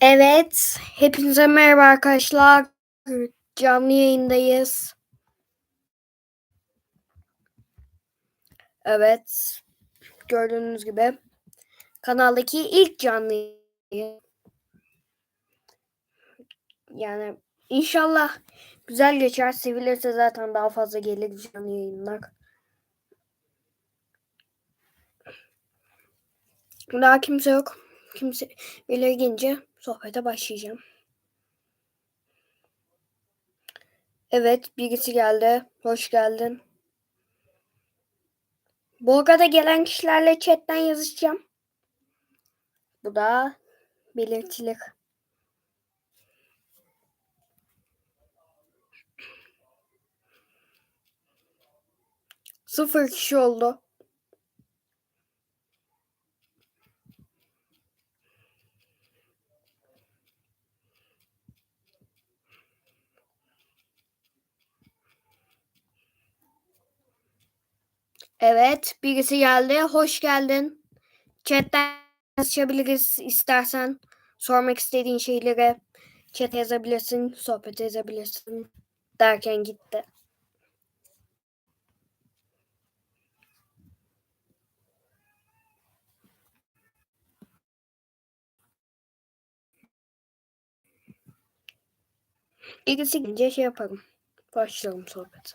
Evet, hepinize merhaba arkadaşlar. Canlı yayındayız. Evet, gördüğünüz gibi kanaldaki ilk canlı. Yani inşallah güzel geçer. Sevilirse zaten daha fazla gelir canlı yayınlar. Daha kimse yok. Kimse bile gelince sohbete başlayacağım. Evet, birisi geldi. Hoş geldin. Bu arada gelen kişilerle chatten yazışacağım. Bu da belirtilir. Sıfır kişi oldu. Evet, birisi geldi. Hoş geldin. Chatten yazışabiliriz istersen. Sormak istediğin şeyleri chat yazabilirsin, sohbet yazabilirsin derken gitti. Birisi gelince şey yaparım. Başlayalım sohbet.